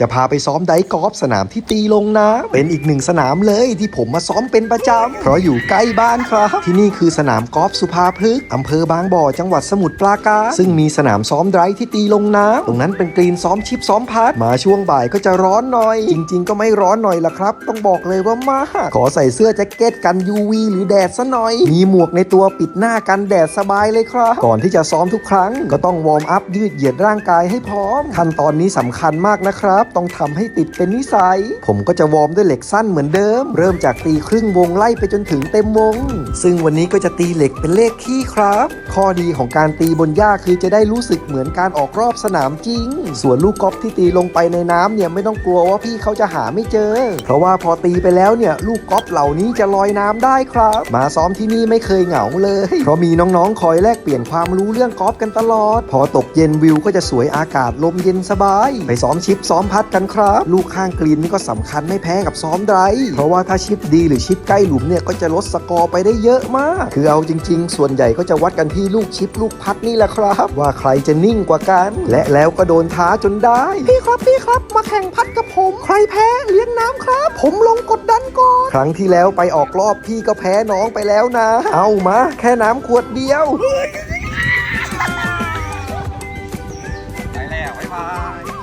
จะพาไปซ้อมไดกอล์ฟสนามที่ตีลงน้ำเป็นอีกหนึ่งสนามเลยที่ผมมาซ้อมเป็นประจำเพราะอยู่ใกล้บ้านครับ ที่นี่คือสนามกอล์ฟสุภาพฤกษ์อำเภอบางบ่อจังหวัดสมุทรปราการซึ่งมีสนามซ้อมไดที่ตีลงน้ำตรงนั้นเป็นกรีนซ้อมชิปซ้อมพัดมาช่วงบ่ายก็จะร้อนหน่อย จริง ๆ ก็ไม่ร้อนหน่อยละครับ ต้องบอกเลยว่ามาก ขอใส่เสื้อแจ็คเก็ตกัน UV หรือแดดซะหน่อย มีหมวกในตัวปิดหน้ากันแดดสบายเลยครับ ก่อนที่จะซ้อมทุกครั้ง ก็ต้องวอร์มอัพยืดเหยียดร่างกายให้พร้อม ขั้นตอนนี้สำคัญมากนะครับต้องทำให้ติดเป็นนิสัย ผมก็จะวอร์มด้วยเหล็กสั้นเหมือนเดิม เริ่มจากตีครึ่งวงไล่ไปจนถึงเต็มวง ซึ่งวันนี้ก็จะตีเหล็กเป็นเลขขี้ครับ ข้อดีของการตีบนหญ้าคือจะได้รู้สึกเหมือนการออกรอบสนามจริง ส่วนลูกกอล์ฟที่ตีลงไปในน้ำเนี่ยไม่ต้องกลัวว่าพี่เขาจะหาไม่เจอ เพราะว่าพอตีไปแล้วเนี่ยลูกกอล์ฟเหล่านี้จะลอยน้ำได้ครับ มาซ้อมที่นี่ไม่เคยเหงาเลย เพราะมีน้องๆคอยแลกเปลี่ยนความรู้เรื่องกอล์ฟกันตลอด พอตกเย็นวิวก็จะสวยอากาศลมเย็นสบาย ไปซ้อมชิปซ้อมพััดกันครับ ลูกข้างกรีนนี่ก็สำคัญไม่แพ้กับซ้อมไดรเพราะว่าถ้าชิปดีหรือชิปใกล้หลุมเนี่ยก็จะลดสกอร์ไปได้เยอะมาก คือเอาจริง ๆ ส่วนใหญ่ก็จะวัดกันที่ลูกชิปลูกพัดนี่แหละครับ ว่าใครจะนิ่งกว่ากัน และแล้วก็โดนท้าจนได้ พี่ครับพี่ครับ มาแข่งพัดกับผม ใครแพ้เลี้ยงน้ำครับ ผมลงกดดันก่อนครั้งที่แล้วไปออกรอบพี่ก็แพ้น้องไปแล้วนะ เอามาแค่น้ำขวดเดียวไปแล้วบ๊ายบาย